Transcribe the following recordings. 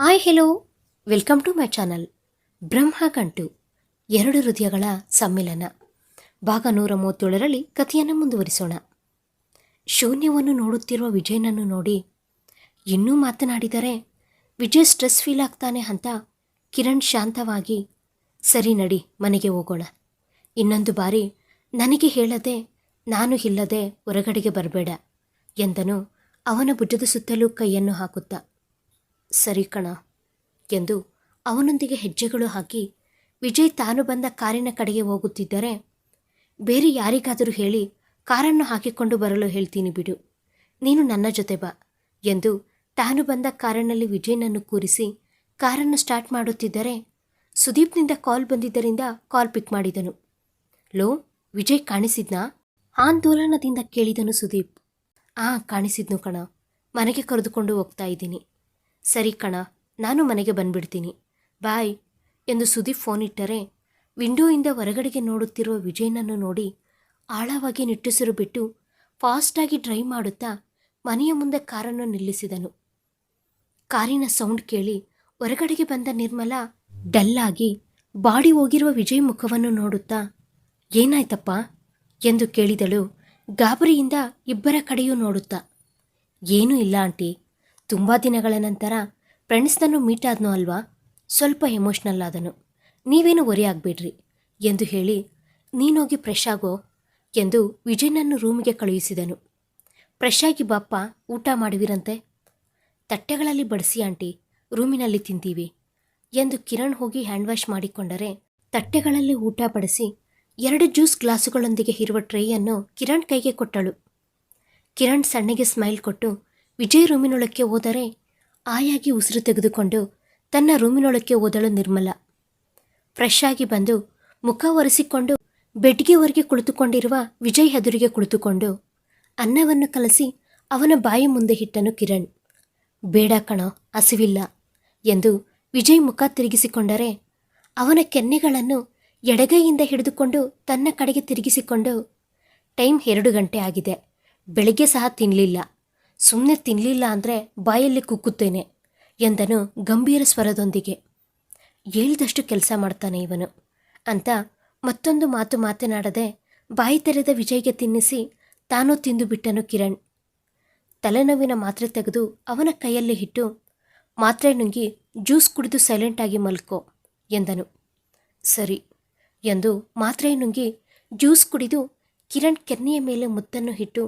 Hi hello welcome to my channel Brahmagantu ಎರಡು ಹೃದಯಗಳ ಸಮ್ಮಿಲನ. ಭಾಗ ನೂರ ಮೂವತ್ತೇಳರಲ್ಲಿ ಕಥೆಯನ್ನು ಮುಂದುವರಿಸೋಣ. ಶೂನ್ಯವನ್ನು ನೋಡುತ್ತಿರುವ ವಿಜಯನನ್ನು ನೋಡಿ ಇನ್ನೂ ಮಾತನಾಡಿದರೆ, ವಿಜಯ್ ಸ್ಟ್ರೆಸ್ ಫೀಲ್ ಆಗ್ತಾನೆ ಅಂತ ಕಿರಣ್ ಶಾಂತವಾಗಿ, ಸರಿ ನಡಿ, ಮನೆಗೆ ಹೋಗೋಣ. ಇನ್ನೊಂದು ಬಾರಿ, ನನಗೆ ಹೇಳದೆ, ನಾನು ಇಲ್ಲದೆ ಹೊರಗಡೆಗೆ ಬರಬೇಡ ಎಂದನು ಅವನ ಭುಜದ ಸುತ್ತಲೂ ಕೈಯನ್ನು ಹಾಕುತ್ತಾ. ಸರಿ ಕಣ ಎಂದು ಅವನೊಂದಿಗೆ ಹೆಜ್ಜೆಗಳು ಹಾಕಿ ವಿಜಯ್ ತಾನು ಬಂದ ಕಾರಿನ ಕಡೆಗೆ ಹೋಗುತ್ತಿದ್ದರೆ ಬೇರೆ ಯಾರಿಗಾದರೂ ಹೇಳಿ ಕಾರನ್ನು ಹಾಕಿಕೊಂಡು ಬರಲು ಹೇಳ್ತೀನಿ ಬಿಡು. ನೀನು ನನ್ನ ಜೊತೆ ಬಾ ಎಂದು ತಾನು ಬಂದ ಕಾರಿನಲ್ಲಿ ವಿಜಯ್ನನ್ನು ಕೂರಿಸಿ ಕಾರನ್ನು ಸ್ಟಾರ್ಟ್ ಮಾಡುತ್ತಿದ್ದರೆ ಸುದೀಪ್ನಿಂದ ಕಾಲ್ ಬಂದಿದ್ದರಿಂದ ಕಾಲ್ ಪಿಕ್ ಮಾಡಿದನು. ಲೋ, ವಿಜಯ್ ಕಾಣಿಸಿದ್ನಾ? ಆಂದೋಲನದಿಂದ ಕೇಳಿದನು ಸುದೀಪ್. ಆ, ಕಾಣಿಸಿದ್ನು ಕಣ. ಮನೆಗೆ ಕರೆದುಕೊಂಡು ಹೋಗ್ತಾ ಇದ್ದೀನಿ. ಸರಿ ಕಣ, ನಾನು ಮನೆಗೆ ಬಂದ್ಬಿಡ್ತೀನಿ. ಬಾಯ್ ಎಂದು ಸುದೀಪ್ ಫೋನ್ ಇಟ್ಟರೆ ವಿಂಡೋಯಿಂದ ಹೊರಗಡೆಗೆ ನೋಡುತ್ತಿರುವ ವಿಜಯನನ್ನು ನೋಡಿ ಆಳವಾಗಿ ನಿಟ್ಟುಸಿರು ಬಿಟ್ಟು ಫಾಸ್ಟಾಗಿ ಡ್ರೈವ್ ಮಾಡುತ್ತಾ ಮನೆಯ ಮುಂದೆ ಕಾರನ್ನು ನಿಲ್ಲಿಸಿದನು. ಕಾರಿನ ಸೌಂಡ್ ಕೇಳಿ ಹೊರಗಡೆಗೆ ಬಂದ ನಿರ್ಮಲಾ ಡಲ್ಲಾಗಿ ಬಾಡಿ ಹೋಗಿರುವ ವಿಜಯ್ ಮುಖವನ್ನು ನೋಡುತ್ತಾ, ಏನಾಯ್ತಪ್ಪ? ಎಂದು ಕೇಳಿದಳು ಗಾಬರಿಯಿಂದ ಇಬ್ಬರ ಕಡೆಯೂ ನೋಡುತ್ತಾ, ಏನೂ ಇಲ್ಲ ಆಂಟಿ ತುಂಬ ದಿನಗಳ ನಂತರ ಫ್ರೆಂಡ್ಸ್ನನ್ನು ಮೀಟ್ ಆದ್ನೋ ಅಲ್ವಾ? ಸ್ವಲ್ಪ ಎಮೋಷ್ನಲ್ ಆದನು. ನೀವೇನು ಒರಿ ಆಗಬೇಡ್ರಿ ಎಂದು ಹೇಳಿ ನೀನೋಗಿ ಫ್ರೆಶ್ ಆಗೋ ಎಂದು ವಿಜಯನನ್ನು ರೂಮಿಗೆ ಕಳುಹಿಸಿದನು. ಫ್ರೆಶ್ ಆಗಿ ಬಾಪ್ಪ, ಊಟ ಮಾಡುವಿರಂತೆ? ತಟ್ಟೆಗಳಲ್ಲಿ ಬಡಿಸಿ ಆಂಟಿ, ರೂಮಿನಲ್ಲಿ ತಿಂತೀವಿ ಎಂದು ಕಿರಣ್ ಹೋಗಿ ಹ್ಯಾಂಡ್ ವಾಶ್ ಮಾಡಿಕೊಂಡರೆ ತಟ್ಟೆಗಳಲ್ಲಿ ಊಟ ಬಡಿಸಿ ಎರಡು ಜ್ಯೂಸ್ ಗ್ಲಾಸುಗಳೊಂದಿಗೆ ಇರುವ ಟ್ರೇಯನ್ನು ಕಿರಣ್ ಕೈಗೆ ಕೊಟ್ಟಳು. ಕಿರಣ್ ಸಣ್ಣಗೆ ಸ್ಮೈಲ್ ಕೊಟ್ಟು ವಿಜಯ್ ರೂಮಿನೊಳಕ್ಕೆ ಹೋದರೆ ಆಯಾಗಿ ಉಸಿರು ತೆಗೆದುಕೊಂಡು ತನ್ನ ರೂಮಿನೊಳಕ್ಕೆ ಹೋದಳು ನಿರ್ಮಲ. ಫ್ರೆಶ್ ಆಗಿ ಬಂದು ಮುಖ ಒರೆಸಿಕೊಂಡು ಬೆಡ್ಗೆ ಹೊರಗೆ ಕುಳಿತುಕೊಂಡಿರುವ ವಿಜಯ್ ಎದುರಿಗೆ ಕುಳಿತುಕೊಂಡು ಅನ್ನವನ್ನು ಕಲಸಿ ಅವನ ಬಾಯಿ ಮುಂದೆ ಹಿಟ್ಟನು ಕಿರಣ್. ಬೇಡ ಕಣೋ, ಹಸಿವಿಲ್ಲ ಎಂದು ವಿಜಯ್ ಮುಖ ತಿರುಗಿಸಿಕೊಂಡರೆ ಅವನ ಕೆನ್ನೆಗಳನ್ನು ಎಡಗೈಯಿಂದ ಹಿಡಿದುಕೊಂಡು ತನ್ನ ಕಡೆಗೆ ತಿರುಗಿಸಿಕೊಂಡು ಟೈಮ್ ಎರಡು ಗಂಟೆ ಆಗಿದೆ. ಬೆಳಿಗ್ಗೆ ಸಹ ತಿನ್ನಲಿಲ್ಲ ಸುಮ್ಮನೆ ತಿನ್ನಲಿಲ್ಲ ಅಂದರೆ ಬಾಯಲ್ಲಿ ಕುಕ್ಕುತ್ತೇನೆ ಎಂದನು ಗಂಭೀರ ಸ್ವರದೊಂದಿಗೆ. ಹೇಳ್ದಷ್ಟು ಕೆಲಸ ಮಾಡ್ತಾನೆ ಇವನು ಅಂತ ಮತ್ತೊಂದು ಮಾತು ಮಾತನಾಡದೆ ಬಾಯಿ ತೆರೆದ ವಿಜಯ್ಗೆ ತಿನ್ನಿಸಿ ತಾನೂ ತಿಂದು ಬಿಟ್ಟನು ಕಿರಣ್. ತಲೆನೋವಿನ ಮಾತ್ರೆ ತೆಗೆದು ಅವನ ಕೈಯಲ್ಲಿ ಇಟ್ಟು ಮಾತ್ರೆ ನುಂಗಿ ಜ್ಯೂಸ್ ಕುಡಿದು ಸೈಲೆಂಟಾಗಿ ಮಲ್ಕೋ ಎಂದನು. ಸರಿ ಎಂದು ಮಾತ್ರೆ ನುಂಗಿ ಜ್ಯೂಸ್ ಕುಡಿದು ಕಿರಣ್ ಕೆನ್ನೆಯ ಮೇಲೆ ಮುತ್ತನ್ನು ಇಟ್ಟು,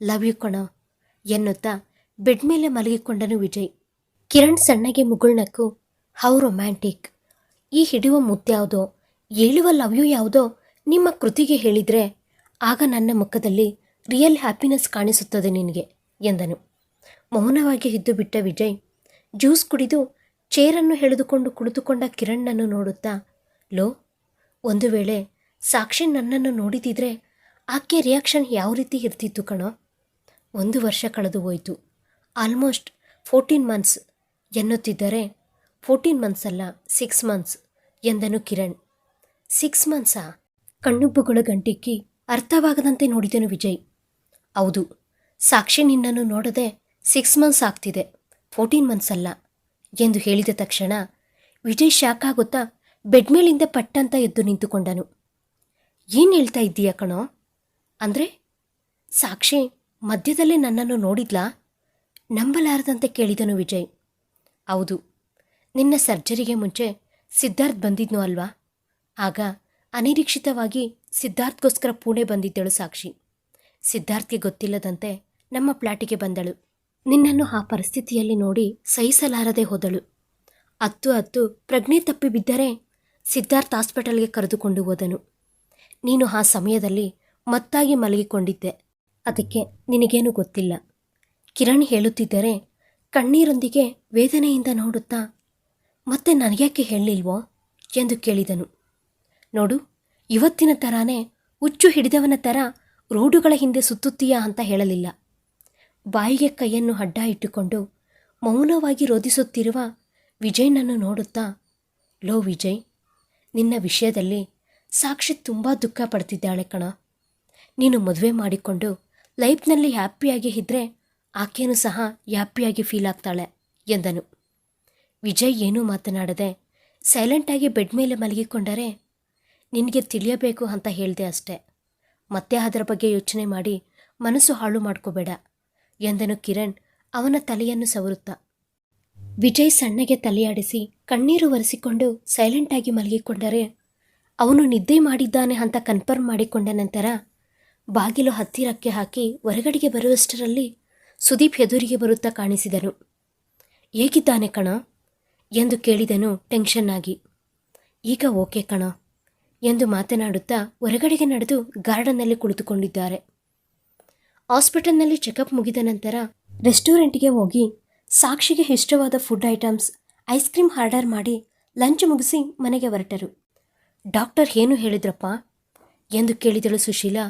ಲವ್ ಯು ಕಣ ಎನ್ನುತ್ತಾ ಬೆಡ್ ಮೇಲೆ ಮಲಗಿಕೊಂಡನು ವಿಜಯ್. ಕಿರಣ್ ಸಣ್ಣಗೆ ಮುಗುಳ್ನಕ್ಕು ಹೌ ರೊಮ್ಯಾಂಟಿಕ್. ಈ ಹಿಡಿಯುವ ಮುದ್ದ್ಯಾವುದೋ ಏಳುವ ಲವ್ ಯು ಯಾವುದೋ? ನಿಮ್ಮ ಕೃತಿಗೆ ಹೇಳಿದರೆ ಆಗ ನನ್ನ ಮುಖದಲ್ಲಿ ರಿಯಲ್ ಹ್ಯಾಪಿನೆಸ್ ಕಾಣಿಸುತ್ತದೆ ನಿನಗೆ, ಎಂದನು. ಮೌನವಾಗಿ ಇದ್ದು ಬಿಟ್ಟ ವಿಜಯ್ ಜ್ಯೂಸ್ ಕುಡಿದು ಚೇರನ್ನು ಎಳೆದುಕೊಂಡು ಕುಳಿತುಕೊಂಡ ಕಿರಣ್ಣನ್ನು ನೋಡುತ್ತಾ, ಲೋ, ಒಂದು ವೇಳೆ ಸಾಕ್ಷಿ ನನ್ನನ್ನು ನೋಡಿದಿದ್ರೆ ಆಕೆ ರಿಯಾಕ್ಷನ್ ಯಾವ ರೀತಿ ಇರ್ತಿತ್ತು ಕಣೋ? ಒಂದು ವರ್ಷ ಕಳೆದು ಹೋಯಿತು. ಆಲ್ಮೋಸ್ಟ್ ಫೋರ್ಟೀನ್ ಮಂತ್ಸ್ ಎನ್ನುತ್ತಿದ್ದರೆ ಫೋರ್ಟೀನ್ ಮಂತ್ಸ್ ಅಲ್ಲ, ಸಿಕ್ಸ್ ಮಂತ್ಸ್ ಎಂದನು ಕಿರಣ್. ಸಿಕ್ಸ್ ಮಂತ್ಸಾ ಕಣ್ಣುಬ್ಬುಗಳ ಗಂಟಿಕ್ಕಿ ಅರ್ಥವಾಗದಂತೆ ನೋಡಿದನು ವಿಜಯ್. ಹೌದು, ಸಾಕ್ಷಿ ನಿನ್ನನ್ನು ನೋಡದೆ ಸಿಕ್ಸ್ ಮಂತ್ಸ್ ಆಗ್ತಿದೆ, ಫೋರ್ಟೀನ್ ಮಂತ್ಸ್ ಅಲ್ಲ ಎಂದು ಹೇಳಿದ ತಕ್ಷಣ ವಿಜಯ್ ಶಾಕ್ ಆಗುತ್ತಾ ಬೆಡ್ ಮೇಲಿಂದ ಪಟ್ಟಂತ ಎದ್ದು ನಿಂತುಕೊಂಡನು. ಏನು ಹೇಳ್ತಾ ಇದ್ದೀಯ ಕಣೋ? ಅಂದರೆ ಸಾಕ್ಷಿ ಮಧ್ಯದಲ್ಲೇ ನನ್ನನ್ನು ನೋಡಿದ್ಲಾ? ನಂಬಲಾರದಂತೆ ಕೇಳಿದನು ವಿಜಯ್. ಹೌದು, ನಿನ್ನ ಸರ್ಜರಿಗೆ ಮುಂಚೆ ಸಿದ್ಧಾರ್ಥ್ ಬಂದಿದ್ನು ಅಲ್ವಾ? ಆಗ ಅನಿರೀಕ್ಷಿತವಾಗಿ ಸಿದ್ಧಾರ್ಥ್ಗೋಸ್ಕರ ಪುಣೆ ಬಂದಿದ್ದಳು ಸಾಕ್ಷಿ. ಸಿದ್ಧಾರ್ಥ್ಗೆ ಗೊತ್ತಿಲ್ಲದಂತೆ ನಮ್ಮ ಪ್ಲಾಟಿಗೆ ಬಂದಳು. ನಿನ್ನನ್ನು ಆ ಪರಿಸ್ಥಿತಿಯಲ್ಲಿ ನೋಡಿ ಸಹಿಸಲಾರದೆ ಹೋದಳು. ಹತ್ತು ಹತ್ತು ಪ್ರಜ್ಞೆ ತಪ್ಪಿ ಬಿದ್ದರೆ ಸಿದ್ಧಾರ್ಥ್ ಹಾಸ್ಪಿಟಲ್ಗೆ ಕರೆದುಕೊಂಡು ಹೋದನು. ನೀನು ಆ ಸಮಯದಲ್ಲಿ ಮತ್ತಾಗಿ ಮಲಗಿಕೊಂಡಿದ್ದೆ. ಅದಕ್ಕೆ ನಿನಗೇನು ಗೊತ್ತಿಲ್ಲ. ಕಿರಣ್ ಹೇಳುತ್ತಿದ್ದರೆ ಕಣ್ಣೀರೊಂದಿಗೆ ವೇದನೆಯಿಂದ ನೋಡುತ್ತಾ, ಮತ್ತೆ ನನಗ್ಯಾಕೆ ಹೇಳಲಿಲ್ವೋ ಎಂದು ಕೇಳಿದನು. ನೋಡು, ಇವತ್ತಿನ ಥರಾನೇ ಹುಚ್ಚು ಹಿಡಿದವನ ಥರ ರೋಡುಗಳ ಹಿಂದೆ ಸುತ್ತುತ್ತೀಯಾ ಅಂತ ಹೇಳಲಿಲ್ಲ. ಬಾಯಿಗೆ ಕೈಯನ್ನು ಅಡ್ಡ ಇಟ್ಟುಕೊಂಡು ಮೌನವಾಗಿ ರೋಧಿಸುತ್ತಿರುವ ವಿಜಯ್ನನ್ನು ನೋಡುತ್ತಾ, ಲೋ ವಿಜಯ್, ನಿನ್ನ ವಿಷಯದಲ್ಲಿ ಸಾಕ್ಷಿ ತುಂಬ ದುಃಖ ಪಡ್ತಿದ್ದಾಳೆ ಕಣ. ನೀನು ಮದುವೆ ಮಾಡಿಕೊಂಡು ಲೈಫ್ನಲ್ಲಿ ಹ್ಯಾಪಿಯಾಗಿ ಇದ್ದರೆ ಆಕೆಯೂ ಸಹ ಹ್ಯಾಪಿಯಾಗಿ ಫೀಲ್ ಆಗ್ತಾಳೆ ಎಂದನು. ವಿಜಯ್ ಏನೂ ಮಾತನಾಡದೆ ಸೈಲೆಂಟಾಗಿ ಬೆಡ್ ಮೇಲೆ ಮಲಗಿಕೊಂಡರೆ, ನಿನಗೆ ತಿಳಿಯಬೇಕು ಅಂತ ಹೇಳಿದೆ ಅಷ್ಟೆ. ಮತ್ತೆ ಅದರ ಬಗ್ಗೆ ಯೋಚನೆ ಮಾಡಿ ಮನಸ್ಸು ಹಾಳು ಮಾಡ್ಕೋಬೇಡ ಎಂದನು ಕಿರಣ್ ಅವನ ತಲೆಯನ್ನು ಸವರುತ್ತಾ. ವಿಜಯ್ ಸಣ್ಣಗೆ ತಲೆಯಾಡಿಸಿ ಕಣ್ಣೀರು ಒರೆಸಿಕೊಂಡು ಸೈಲೆಂಟಾಗಿ ಮಲಗಿಕೊಂಡರೆ, ಅವನು ನಿದ್ದೆ ಮಾಡಿದ್ದಾನೆ ಅಂತ ಕನ್ಫರ್ಮ್ ಮಾಡಿಕೊಂಡ ನಂತರ ಬಾಗಿಲು ಹತ್ತಿರಕ್ಕೆ ಹಾಕಿ ಹೊರಗಡೆಗೆ ಬರುವಷ್ಟರಲ್ಲಿ ಸುದೀಪ್ ಎದುರಿಗೆ ಬರುತ್ತಾ ಕಾಣಿಸಿದನು. ಹೇಗಿದ್ದಾನೆ ಕಣ? ಎಂದು ಕೇಳಿದನು ಟೆನ್ಷನ್ನಾಗಿ ಈಗ ಓಕೆ ಕಣ, ಎಂದು ಮಾತನಾಡುತ್ತಾ ಹೊರಗಡೆಗೆ ನಡೆದು ಗಾರ್ಡನ್ನಲ್ಲಿ ಕುಳಿತುಕೊಂಡಿದ್ದಾರೆ. ಹಾಸ್ಪಿಟಲ್ನಲ್ಲಿ ಚೆಕಪ್ ಮುಗಿದ ನಂತರ ರೆಸ್ಟೋರೆಂಟ್ಗೆ ಹೋಗಿ ಸಾಕ್ಷಿಗೆ ಇಷ್ಟವಾದ food items, ice cream order ಮಾಡಿ ಲಂಚ್ ಮುಗಿಸಿ ಮನೆಗೆ ಹೊರಟರು. ಡಾಕ್ಟರ್ ಏನು ಹೇಳಿದ್ರಪ್ಪ? ಎಂದು ಕೇಳಿದಳು ಸುಶೀಲಾ.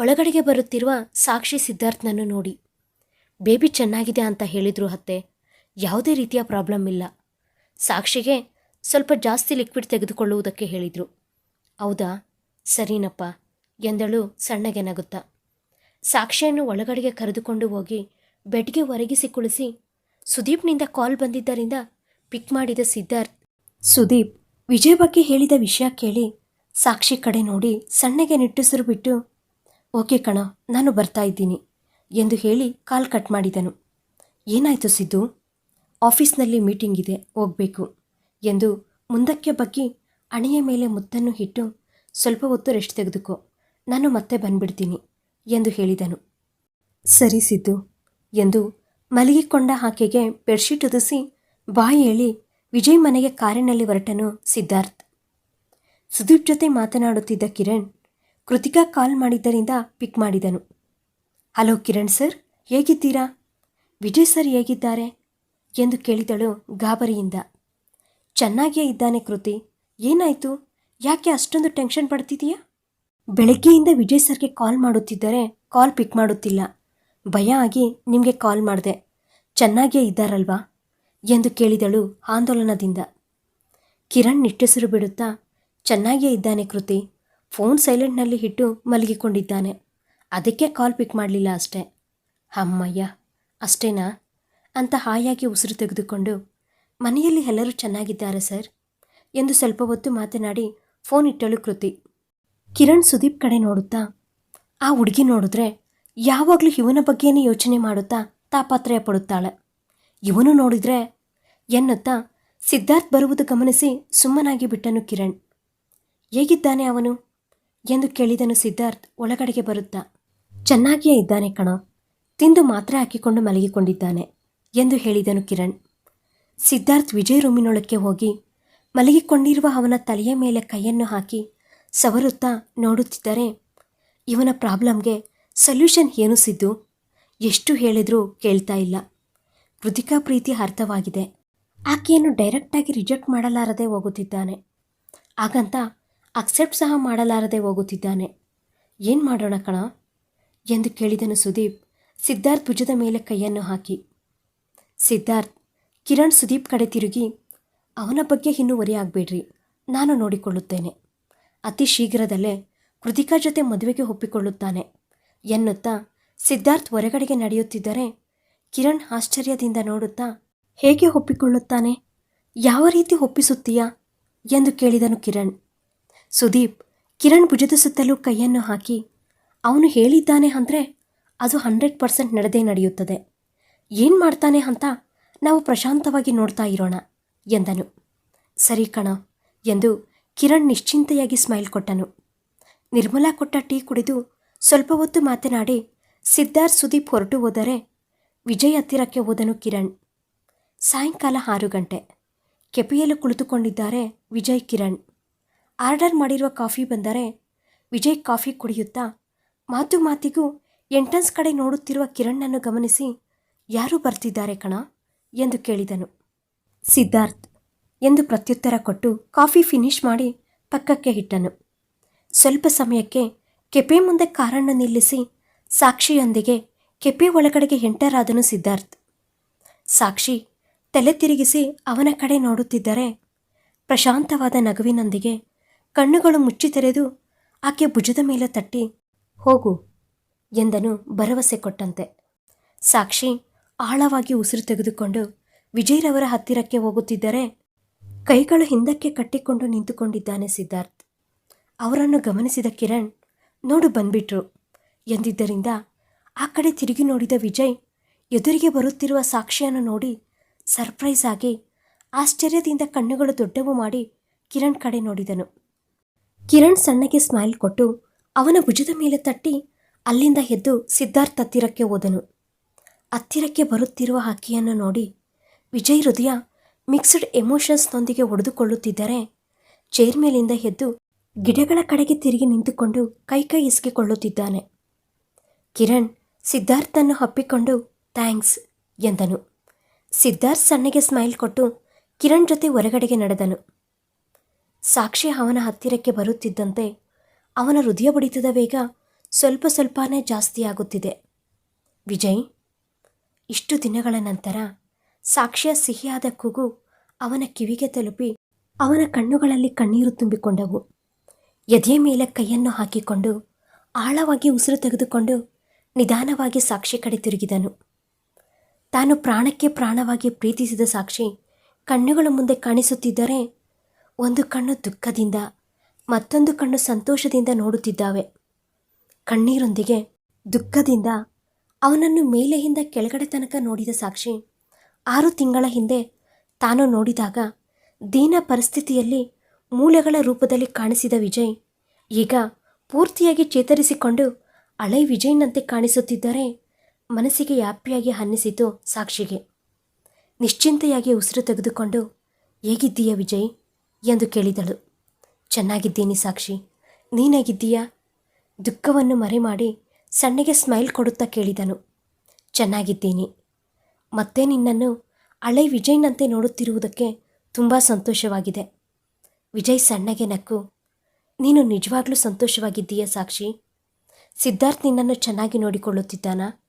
ಒಳಗಡೆಗೆ ಬರುತ್ತಿರುವ ಸಾಕ್ಷಿ ಸಿದ್ಧಾರ್ಥನನ್ನು ನೋಡಿ. ಬೇಬಿ ಚೆನ್ನಾಗಿದೆ ಅಂತ ಹೇಳಿದ್ರು ಅತ್ತೆ. ಯಾವುದೇ ರೀತಿಯ ಪ್ರಾಬ್ಲಮ್ ಇಲ್ಲ. ಸಾಕ್ಷಿಗೆ ಸ್ವಲ್ಪ ಜಾಸ್ತಿ ಲಿಕ್ವಿಡ್ ತೆಗೆದುಕೊಳ್ಳುವುದಕ್ಕೆ ಹೇಳಿದರು. ಹೌದಾ? ಸರಿನಪ್ಪ ಎಂದಳು ಸಣ್ಣಗೆ ನಗುತ್ತಾ. ಸಾಕ್ಷಿಯನ್ನು ಒಳಗಡೆಗೆ ಕರೆದುಕೊಂಡು ಹೋಗಿ ಬೆಡ್ಗೆ ಒರಗಿಸಿ ಕುಳಿಸಿ ಸುದೀಪ್ನಿಂದ ಕಾಲ್ ಬಂದಿದ್ದರಿಂದ ಪಿಕ್ ಮಾಡಿದ ಸಿದ್ಧಾರ್ಥ್, ಸುದೀಪ್, ವಿಜಯ್ ಬಗ್ಗೆ ಹೇಳಿದ ವಿಷಯ ಕೇಳಿ ಸಾಕ್ಷಿ ಕಡೆ ನೋಡಿ ಸಣ್ಣಗೆ ನಿಟ್ಟುಸಿರು ಬಿಟ್ಟು ಓಕೆ ಕಣ, ನಾನು ಬರ್ತಾ ಇದ್ದೀನಿ ಎಂದು ಹೇಳಿ ಕಾಲ್ ಕಟ್ ಮಾಡಿದನು. ಏನಾಯಿತು ಸಿದ್ದು? ಆಫೀಸ್ನಲ್ಲಿ ಮೀಟಿಂಗ್ ಇದೆ, ಹೋಗಬೇಕು ಎಂದು ಮುಂದಕ್ಕೆ ಬಗ್ಗಿ ಅಣೆಯ ಮೇಲೆ ಮುತ್ತನ್ನು ಇಟ್ಟು, ಸ್ವಲ್ಪ ಹೊತ್ತು ರೆಸ್ಟ್ ತೆಗೆದುಕೋ, ನಾನು ಮತ್ತೆ ಬಂದ್ಬಿಡ್ತೀನಿ ಎಂದು ಹೇಳಿದನು. ಸರಿ ಸಿದ್ದು ಎಂದು ಮಲಗಿಕೊಂಡ ಆಕೆಗೆ ಬೆಡ್ಶೀಟ್ ಉದಿಸಿ ಬಾಯಿ ಹೇಳಿ ವಿಜಯ್ ಮನೆಗೆ ಕಾರಿನಲ್ಲಿ ಹೊರಟನು ಸಿದ್ಧಾರ್ಥ್. ಸುದೀಪ್ ಜೊತೆ ಮಾತನಾಡುತ್ತಿದ್ದ ಕಿರಣ್ ಕೃತಿಕಾ ಕಾಲ್ ಮಾಡಿದ್ದರಿಂದ ಪಿಕ್ ಮಾಡಿದನು. ಹಲೋ ಕಿರಣ್ ಸರ್, ಹೇಗಿದ್ದೀರಾ? ವಿಜಯ್ ಸರ್ ಹೇಗಿದ್ದಾರೆ? ಎಂದು ಕೇಳಿದಳು ಗಾಬರಿಯಿಂದ. ಚೆನ್ನಾಗಿಯೇ ಇದ್ದಾನೆ ಕೃತಿ. ಏನಾಯಿತು? ಯಾಕೆ ಅಷ್ಟೊಂದು ಟೆನ್ಷನ್ ಪಡ್ತಿದೀಯಾ? ಬೆಳಗ್ಗೆಯಿಂದ ವಿಜಯ್ ಸರ್ಗೆ ಕಾಲ್ ಮಾಡುತ್ತಿದ್ದರೆ ಕಾಲ್ ಪಿಕ್ ಮಾಡುತ್ತಿಲ್ಲ. ಭಯ ಆಗಿ ನಿಮಗೆ ಕಾಲ್ ಮಾಡಿದೆ. ಚೆನ್ನಾಗಿಯೇ ಇದ್ದಾರಲ್ವಾ? ಎಂದು ಕೇಳಿದಳು ಆಂದೋಲನದಿಂದ. ಕಿರಣ್ ನಿಟ್ಟುಸಿರು ಬಿಡುತ್ತಾ ಚೆನ್ನಾಗಿಯೇ ಇದ್ದಾನೆ ಕೃತಿ. ಫೋನ್ ಸೈಲೆಂಟ್ನಲ್ಲಿ ಇಟ್ಟು ಮಲಗಿಕೊಂಡಿದ್ದಾನೆ. ಅದಕ್ಕೆ ಕಾಲ್ ಪಿಕ್ ಮಾಡಲಿಲ್ಲ ಅಷ್ಟೇ. ಅಮ್ಮಯ್ಯ, ಅಷ್ಟೇನಾ? ಅಂತ ಹಾಯಾಗಿ ಉಸಿರು ತೆಗೆದುಕೊಂಡು, ಮನೆಯಲ್ಲಿ ಎಲ್ಲರೂ ಚೆನ್ನಾಗಿದ್ದಾರೆ ಸರ್? ಎಂದು ಸ್ವಲ್ಪ ಹೊತ್ತು ಮಾತನಾಡಿ ಫೋನ್ ಇಟ್ಟಳು ಕೃತಿ. ಕಿರಣ್ ಸುದೀಪ್ ಕಡೆ ನೋಡುತ್ತಾ, ಆ ಹುಡುಗಿ ನೋಡಿದ್ರೆ ಯಾವಾಗಲೂ ಇವನ ಬಗ್ಗೆನೇ ಯೋಚನೆ ಮಾಡುತ್ತಾ ತಾಪತ್ರಯ ಪಡುತ್ತಾಳೆ. ಇವನು ನೋಡಿದ್ರೆ ಎನ್ನುತ್ತಾ ಸಿದ್ಧಾರ್ಥ್ ಬರುವುದು ಗಮನಿಸಿ ಸುಮ್ಮನಾಗಿ ಬಿಟ್ಟನು ಕಿರಣ್. ಹೇಗಿದ್ದಾನೆ ಅವನು? ಎಂದು ಕೇಳಿದನು ಸಿದ್ಧಾರ್ಥ್ ಒಳಗಡೆಗೆ ಬರುತ್ತಾ, ಚೆನ್ನಾಗಿಯೇ ಇದ್ದಾನೆ ಕಣೋ, ತಿಂದು ಮಾತ್ರ ಹಾಕಿಕೊಂಡು ಮಲಗಿಕೊಂಡಿದ್ದಾನೆ, ಎಂದು ಹೇಳಿದನು ಕಿರಣ್. ಸಿದ್ಧಾರ್ಥ್ ವಿಜಯ್ ರೂಮಿನೊಳಕ್ಕೆ ಹೋಗಿ ಮಲಗಿಕೊಂಡಿರುವ ಅವನ ತಲೆಯ ಮೇಲೆ ಕೈಯನ್ನು ಹಾಕಿ ಸವರುತ್ತಾ ನೋಡುತ್ತಿದ್ದರೆ, ಇವನ ಪ್ರಾಬ್ಲಮ್ಗೆ ಸೊಲ್ಯೂಷನ್ ಏನು ಸಿದ್ದು? ಎಷ್ಟು ಹೇಳಿದರೂ ಕೇಳ್ತಾ ಇಲ್ಲ. ಕೃತಿಕಾ ಪ್ರೀತಿ ಅರ್ಥವಾಗಿದೆ. ಆಕೆಯನ್ನು ಡೈರೆಕ್ಟಾಗಿ ರಿಜೆಕ್ಟ್ ಮಾಡಲಾರದೆ ಹೋಗುತ್ತಿದ್ದಾನೆ. ಹಾಗಂತ ಅಕ್ಸೆಪ್ಟ್ ಸಹ ಮಾಡಲಾರದೆ ಹೋಗುತ್ತಿದ್ದಾನೆ. ಏನು ಮಾಡೋಣ ಕಣ? ಎಂದು ಕೇಳಿದನು ಸುದೀಪ್, ಸಿದ್ಧಾರ್ಥ್ ಭುಜದ ಮೇಲೆ ಕೈಯನ್ನು ಹಾಕಿ. ಸಿದ್ಧಾರ್ಥ್, ಕಿರಣ್ ಸುದೀಪ್ ಕಡೆ ತಿರುಗಿ, ಅವನ ಬಗ್ಗೆ ಇನ್ನೂ ಆಗಬೇಡ್ರಿ, ನಾನು ನೋಡಿಕೊಳ್ಳುತ್ತೇನೆ. ಅತಿ ಶೀಘ್ರದಲ್ಲೇ ಕೃತಿಕಾ ಜೊತೆ ಮದುವೆಗೆ ಒಪ್ಪಿಕೊಳ್ಳುತ್ತಾನೆ. ಎನ್ನುತ್ತಾ ಸಿದ್ಧಾರ್ಥ್ ಹೊರಗಡೆಗೆ ನಡೆಯುತ್ತಿದ್ದರೆ ಕಿರಣ್ ಆಶ್ಚರ್ಯದಿಂದ ನೋಡುತ್ತಾ, ಹೇಗೆ ಒಪ್ಪಿಕೊಳ್ಳುತ್ತಾನೆ? ಯಾವ ರೀತಿ ಒಪ್ಪಿಸುತ್ತೀಯಾ? ಎಂದು ಕೇಳಿದನು ಕಿರಣ್. ಸುದೀಪ್ ಕಿರಣ್ ಭುಜದ ಸುತ್ತಲೂ ಕೈಯನ್ನು ಹಾಕಿ, ಅವನು ಹೇಳಿದ್ದಾನೆ ಅಂದರೆ ಅದು ಹಂಡ್ರೆಡ್ ಪರ್ಸೆಂಟ್ ನಡೆದೇ ನಡೆಯುತ್ತದೆ. ಏನು ಮಾಡ್ತಾನೆ ಅಂತ ನಾವು ಪ್ರಶಾಂತವಾಗಿ ನೋಡ್ತಾ ಇರೋಣ, ಎಂದನು. ಸರಿ ಕಣ, ಎಂದು ಕಿರಣ್ ನಿಶ್ಚಿಂತೆಯಾಗಿ ಸ್ಮೈಲ್ ಕೊಟ್ಟನು. ನಿರ್ಮಲಾ ಕೊಟ್ಟ ಟೀ ಕುಡಿದು ಸ್ವಲ್ಪ ಹೊತ್ತು ಮಾತನಾಡಿ, ಸಿದ್ಧಾರ್ಥ್ ಸುದೀಪ್ ಹೊರಟು ಹೋದರೆ ವಿಜಯ್ ಹತ್ತಿರಕ್ಕೆ ಹೋದನು ಕಿರಣ್. ಸಾಯಂಕಾಲ ಆರು ಗಂಟೆ. ಕೆಪಿಯಲ್ಲಿ ಕುಳಿತುಕೊಂಡಿದ್ದಾರೆ ವಿಜಯ್ ಕಿರಣ್. ಆರ್ಡರ್ ಮಾಡಿರುವ ಕಾಫಿ ಬಂದರೆ ವಿಜಯ್ ಕಾಫಿ ಕುಡಿಯುತ್ತಾ ಮಾತು ಮಾತಿಗೂ ಎಂಟ್ರೆನ್ಸ್ ಕಡೆ ನೋಡುತ್ತಿರುವ ಕಿರಣ್ಣನ್ನು ಗಮನಿಸಿ, ಯಾರು ಬರ್ತಿದ್ದಾರೆ ಕಣ? ಎಂದು ಕೇಳಿದನು. ಸಿದ್ಧಾರ್ಥ್ ಎಂದು ಪ್ರತ್ಯುತ್ತರ ಕೊಟ್ಟು ಕಾಫಿ ಫಿನಿಶ್ ಮಾಡಿ ಪಕ್ಕಕ್ಕೆ ಇಟ್ಟನು. ಸ್ವಲ್ಪ ಸಮಯಕ್ಕೆ ಕೆಪೆ ಮುಂದೆ ಕಾರನ್ನು ನಿಲ್ಲಿಸಿ ಸಾಕ್ಷಿಯೊಂದಿಗೆ ಕೆಪೆ ಒಳಗಡೆಗೆ ಎಂಟರ್ ಆದನು ಸಿದ್ಧಾರ್ಥ್. ಸಾಕ್ಷಿ ತಲೆ ತಿರುಗಿಸಿ ಅವನ ಕಡೆ ನೋಡುತ್ತಿದ್ದರೆ ಪ್ರಶಾಂತವಾದ ನಗುವಿನೊಂದಿಗೆ ಕಣ್ಣುಗಳು ಮುಚ್ಚಿ ತೆರೆದು ಆಕೆ ಭುಜದ ಮೇಲೆ ತಟ್ಟಿ, ಹೋಗು, ಎಂದನು ಭರವಸೆ ಕೊಟ್ಟಂತೆ. ಸಾಕ್ಷಿ ಆಳವಾಗಿ ಉಸಿರು ತೆಗೆದುಕೊಂಡು ವಿಜಯ್ರವರ ಹತ್ತಿರಕ್ಕೆ ಹೋಗುತ್ತಿದ್ದರೆ ಕೈಗಳು ಹಿಂದಕ್ಕೆ ಕಟ್ಟಿಕೊಂಡು ನಿಂತುಕೊಂಡಿದ್ದಾನೆ ಸಿದ್ಧಾರ್ಥ್. ಅವರನ್ನು ಗಮನಿಸಿದ ಕಿರಣ್, ನೋಡು ಬಂದ್ಬಿಟ್ರು, ಎಂದಿದ್ದರಿಂದ ಆ ಕಡೆ ತಿರುಗಿ ನೋಡಿದ ವಿಜಯ್ ಎದುರಿಗೆ ಬರುತ್ತಿರುವ ಸಾಕ್ಷಿಯನ್ನು ನೋಡಿ ಸರ್ಪ್ರೈಸ್ ಆಗಿ ಆಶ್ಚರ್ಯದಿಂದ ಕಣ್ಣುಗಳು ದೊಡ್ಡವು ಮಾಡಿ ಕಿರಣ್ ಕಡೆ ನೋಡಿದನು. ಕಿರಣ್ ಸಣ್ಣಗೆ ಸ್ಮೈಲ್ ಕೊಟ್ಟು ಅವನ ಭುಜದ ಮೇಲೆ ತಟ್ಟಿ ಅಲ್ಲಿಂದ ಎದ್ದು ಸಿದ್ಧಾರ್ಥ್ ಹತ್ತಿರಕ್ಕೆ ಹೋದನು. ಹತ್ತಿರಕ್ಕೆ ಬರುತ್ತಿರುವ ಹಕ್ಕಿಯನ್ನು ನೋಡಿ ವಿಜಯ್ ಹೃದಯ ಮಿಕ್ಸ್ಡ್ ಎಮೋಷನ್ಸ್ನೊಂದಿಗೆ ಹೊಡೆದುಕೊಳ್ಳುತ್ತಿದ್ದರೆ ಚೇರ್ ಮೇಲಿಂದ ಎದ್ದು ಗಿಡಗಳ ಕಡೆಗೆ ತಿರುಗಿ ನಿಂತುಕೊಂಡು ಕೈ ಕೈ ಇಸ್ಕಿಕೊಳ್ಳುತ್ತಿದ್ದಾನೆ. ಕಿರಣ್ ಸಿದ್ಧಾರ್ಥನ್ನು ಹಪ್ಪಿಕೊಂಡು ಥ್ಯಾಂಕ್ಸ್ ಎಂದನು. ಸಿದ್ಧಾರ್ಥ್ ಸಣ್ಣಗೆ ಸ್ಮೈಲ್ ಕೊಟ್ಟು ಕಿರಣ್ ಜೊತೆ ಹೊರಗಡೆಗೆ ನಡೆದನು. ಸಾಕ್ಷಿ ಅವನ ಹತ್ತಿರಕ್ಕೆ ಬರುತ್ತಿದ್ದಂತೆ ಅವನ ಹೃದಯ ಬಡಿತದ ವೇಗ ಸ್ವಲ್ಪ ಸ್ವಲ್ಪನೇ ಜಾಸ್ತಿಯಾಗುತ್ತಿದೆ ವಿಜಯ್, ಇಷ್ಟು ದಿನಗಳ ನಂತರ ಸಾಕ್ಷಿಯ ಸಿಹಿಯಾದ ಕೂಗು ಅವನ ಕಿವಿಗೆ ತಲುಪಿ ಅವನ ಕಣ್ಣುಗಳಲ್ಲಿ ಕಣ್ಣೀರು ತುಂಬಿಕೊಂಡವು. ಎದೆಯ ಮೇಲೆ ಕೈಯನ್ನು ಹಾಕಿಕೊಂಡು ಆಳವಾಗಿ ಉಸಿರು ತೆಗೆದುಕೊಂಡು ನಿಧಾನವಾಗಿ ಸಾಕ್ಷಿ ಕಡೆ ತಿರುಗಿದನು. ತಾನು ಪ್ರಾಣಕ್ಕೆ ಪ್ರಾಣವಾಗಿ ಪ್ರೀತಿಸಿದ ಸಾಕ್ಷಿ ಕಣ್ಣುಗಳ ಮುಂದೆ ಕಾಣಿಸುತ್ತಿದ್ದರೆ ಒಂದು ಕಣ್ಣು ದುಃಖದಿಂದ, ಮತ್ತೊಂದು ಕಣ್ಣು ಸಂತೋಷದಿಂದ ನೋಡುತ್ತಿದ್ದಾವೆ. ಕಣ್ಣೀರೊಂದಿಗೆ ದುಃಖದಿಂದ ಅವನನ್ನು ಮೇಲೆಯಿಂದ ಕೆಳಗಡೆ ತನಕ ನೋಡಿದ ಸಾಕ್ಷಿ, ಆರು ತಿಂಗಳ ಹಿಂದೆ ತಾನು ನೋಡಿದಾಗ ದೀನ ಪರಿಸ್ಥಿತಿಯಲ್ಲಿ ಮೂಲೆಗಳ ರೂಪದಲ್ಲಿ ಕಾಣಿಸಿದ ವಿಜಯ್, ಈಗ ಪೂರ್ತಿಯಾಗಿ ಚೇತರಿಸಿಕೊಂಡು ಹಳೆ ವಿಜಯ್ನಂತೆ ಕಾಣಿಸುತ್ತಿದ್ದರೆ ಮನಸ್ಸಿಗೆ ಯಾಪಿಯಾಗಿ ಅನ್ನಿಸಿತು ಸಾಕ್ಷಿಗೆ. ನಿಶ್ಚಿಂತೆಯಾಗಿ ಉಸಿರು ತೆಗೆದುಕೊಂಡು, ಹೇಗಿದ್ದೀಯ ವಿಜಯ್? ಎಂದು ಕೇಳಿದಳು. ಚೆನ್ನಾಗಿದ್ದೀನಿ ಸಾಕ್ಷಿ. ನೀನಾಗಿದ್ದೀಯಾ? ದುಃಖವನ್ನು ಮರೆಮಾಡಿ ಸಣ್ಣಗೆ ಸ್ಮೈಲ್ ಕೊಡುತ್ತಾ ಕೇಳಿದನು. ಚೆನ್ನಾಗಿದ್ದೀನಿ. ಮತ್ತೆ ನಿನ್ನನ್ನು ಹಳೆ ವಿಜಯ್ನಂತೆ ನೋಡುತ್ತಿರುವುದಕ್ಕೆ ತುಂಬ ಸಂತೋಷವಾಗಿದೆ. ವಿಜಯ್ ಸಣ್ಣಗೆ ನಕ್ಕು. ನೀನು ನಿಜವಾಗ್ಲೂ ಸಂತೋಷವಾಗಿದ್ದೀಯಾ ಸಾಕ್ಷಿ? ಸಿದ್ಧಾರ್ಥ್ ನಿನ್ನನ್ನು ಚೆನ್ನಾಗಿ ನೋಡಿಕೊಳ್ಳುತ್ತಿದ್ದಾನಾ?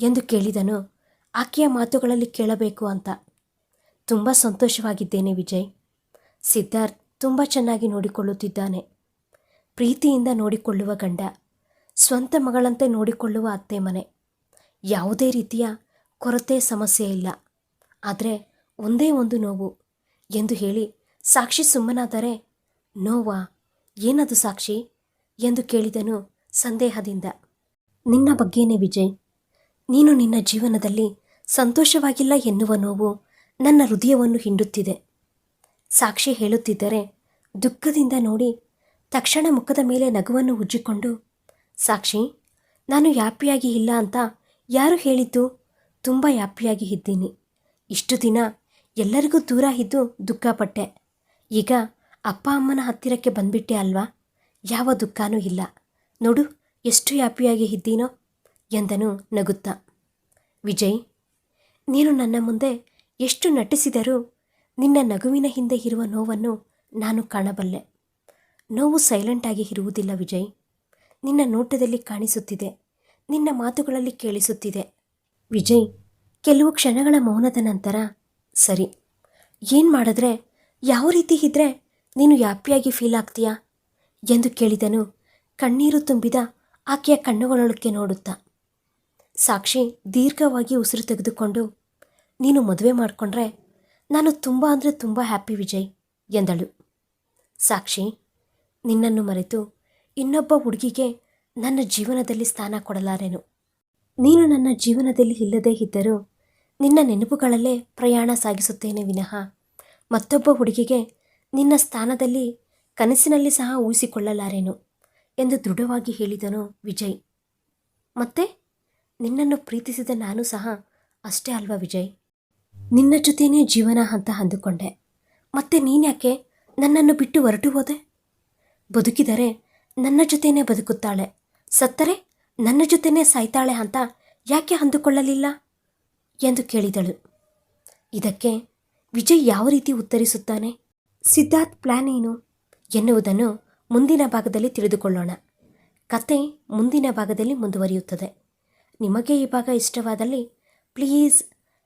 ಎಂದು ಕೇಳಿದನು. ಆಕೆಯ ಮಾತುಗಳಲ್ಲಿ ಕೇಳಬೇಕು ಅಂತ. ತುಂಬ ಸಂತೋಷವಾಗಿದ್ದೇನೆ ವಿಜಯ್. ಸಿದ್ಧಾರ್ಥ್ ತುಂಬ ಚೆನ್ನಾಗಿ ನೋಡಿಕೊಳ್ಳುತ್ತಿದ್ದಾನೆ. ಪ್ರೀತಿಯಿಂದ ನೋಡಿಕೊಳ್ಳುವ ಗಂಡ, ಸ್ವಂತ ಮಗಳಂತೆ ನೋಡಿಕೊಳ್ಳುವ ಅತ್ತೆ ಮನೆ. ಯಾವುದೇ ರೀತಿಯ ಕೊರತೆ ಸಮಸ್ಯೆ ಇಲ್ಲ. ಆದರೆ ಒಂದೇ ಒಂದು ನೋವು ಎಂದು ಹೇಳಿ ಸಾಕ್ಷಿ ಸುಮ್ಮನಾದರೆ ನೋವಾ? ಏನದು ಸಾಕ್ಷಿ? ಎಂದು ಕೇಳಿದನು ಸಂದೇಹದಿಂದ. ನಿನ್ನ ಬಗ್ಗೆನೇ ವಿಜಯ್, ನೀನು ನಿನ್ನ ಜೀವನದಲ್ಲಿ ಸಂತೋಷವಾಗಿಲ್ಲ ಎನ್ನುವ ನೋವು ನನ್ನ ಹೃದಯವನ್ನು ಹಿಂಡುತ್ತಿದೆ. ಸಾಕ್ಷಿ ಹೇಳುತ್ತಿದ್ದರೆ ದುಃಖದಿಂದ ನೋಡಿ ತಕ್ಷಣ ಮುಖದ ಮೇಲೆ ನಗುವನ್ನು ಉಜ್ಜಿಕೊಂಡು, ಸಾಕ್ಷಿ, ನಾನು ಯಾಪಿಯಾಗಿ ಇಲ್ಲ ಅಂತ ಯಾರು ಹೇಳಿದ್ದು? ತುಂಬ ಯಾಪಿಯಾಗಿ ಇದ್ದೀನಿ. ಇಷ್ಟು ದಿನ ಎಲ್ಲರಿಗೂ ದೂರ ಇದ್ದು ದುಃಖಪಟ್ಟೆ. ಈಗ ಅಪ್ಪ ಅಮ್ಮನ ಹತ್ತಿರಕ್ಕೆ ಬಂದ್ಬಿಟ್ಟೆ ಅಲ್ವಾ? ಯಾವ ದುಃಖನೂ ಇಲ್ಲ. ನೋಡು, ಎಷ್ಟು ಹ್ಯಾಪಿಯಾಗಿ ಇದ್ದೀನೋ? ಎಂದನು ನಗುತ್ತಾ. ವಿಜಯ್, ನೀನು ನನ್ನ ಮುಂದೆ ಎಷ್ಟು ನಟಿಸಿದರೂ ನಿನ್ನ ನಗುವಿನ ಹಿಂದೆ ಇರುವ ನೋವನ್ನು ನಾನು ಕಾಣಬಲ್ಲೆ. ನೋವು ಸೈಲೆಂಟಾಗಿ ಇರುವುದಿಲ್ಲ ವಿಜಯ್. ನಿನ್ನ ನೋಟದಲ್ಲಿ ಕಾಣಿಸುತ್ತಿದೆ. ನಿನ್ನ ಮಾತುಗಳಲ್ಲಿ ಕೇಳಿಸುತ್ತಿದೆ. ವಿಜಯ್, ಕೆಲವು ಕ್ಷಣಗಳ ಮೌನದ ನಂತರ, ಸರಿ. ಏನು ಮಾಡಿದ್ರೆ? ಯಾವ ರೀತಿ ಇದ್ದರೆ ನೀನು ಹ್ಯಾಪಿಯಾಗಿ ಫೀಲ್ ಆಗ್ತೀಯಾ? ಎಂದು ಕೇಳಿದನು ಕಣ್ಣೀರು ತುಂಬಿದ ಆಕೆಯ ಕಣ್ಣುಗಳೊಳಕ್ಕೆ ನೋಡುತ್ತಾ. ಸಾಕ್ಷಿ ದೀರ್ಘವಾಗಿ ಉಸಿರು ತೆಗೆದುಕೊಂಡು, ನೀನು ಮದುವೆ ಮಾಡಿಕೊಂಡ್ರೆ ನಾನು ತುಂಬ ಅಂದರೆ ತುಂಬ ಹ್ಯಾಪಿ ವಿಜಯ್, ಎಂದಳು. ಸಾಕ್ಷಿ, ನಿನ್ನನ್ನು ಮರೆತು ಇನ್ನೊಬ್ಬ ಹುಡುಗಿಗೆ ನನ್ನ ಜೀವನದಲ್ಲಿ ಸ್ಥಾನ ಕೊಡಲಾರೆನು. ನೀನು ನನ್ನ ಜೀವನದಲ್ಲಿ ಇಲ್ಲದೇ ಇದ್ದರೂ ನಿನ್ನ ನೆನಪುಗಳಲ್ಲೇ ಪ್ರಯಾಣ ಸಾಗಿಸುತ್ತೇನೆ ವಿನಃ. ಮತ್ತೊಬ್ಬ ಹುಡುಗಿಗೆ ನಿನ್ನ ಸ್ಥಾನದಲ್ಲಿ ಕನಸಿನಲ್ಲಿ ಸಹ ಊಹಿಸಿಕೊಳ್ಳಲಾರೆನು, ಎಂದು ದೃಢವಾಗಿ ಹೇಳಿದನು ವಿಜಯ್. ಮತ್ತೆ? ನಿನ್ನನ್ನು ಪ್ರೀತಿಸಿದ ನಾನು ಸಹ ಅಷ್ಟೇ ಅಲ್ವಾ ವಿಜಯ್? ನಿನ್ನ ಜೊತೆನೇ ಜೀವನ ಅಂತ ಅಂದುಕೊಂಡೆ. ಮತ್ತೆ ನೀನ್ಯಾಕೆ? ನನ್ನನ್ನು ಬಿಟ್ಟು ಹೊರಟು ಹೋದೆ? ಬದುಕಿದರೆ ನನ್ನ ಜೊತೆನೇ ಬದುಕುತ್ತಾಳೆ. ಸತ್ತರೆ ನನ್ನ ಜೊತೆನೇ ಸಾಯ್ತಾಳೆ ಅಂತ ಯಾಕೆ ಅಂದುಕೊಳ್ಳಲಿಲ್ಲ? ಎಂದು ಕೇಳಿದಳು. ಇದಕ್ಕೆ ವಿಜಯ್ ಯಾವ ರೀತಿ ಉತ್ತರಿಸುತ್ತಾನೆ? ಸಿದ್ಧಾರ್ಥ್ ಪ್ಲಾನ್ ಏನು? ಎನ್ನುವುದನ್ನು ಮುಂದಿನ ಭಾಗದಲ್ಲಿ ತಿಳಿದುಕೊಳ್ಳೋಣ. ಕತೆ ಮುಂದಿನ ಭಾಗದಲ್ಲಿ ಮುಂದುವರಿಯುತ್ತದೆ. ನಿಮಗೆ ಈ ಭಾಗ ಇಷ್ಟವಾದಲ್ಲಿ please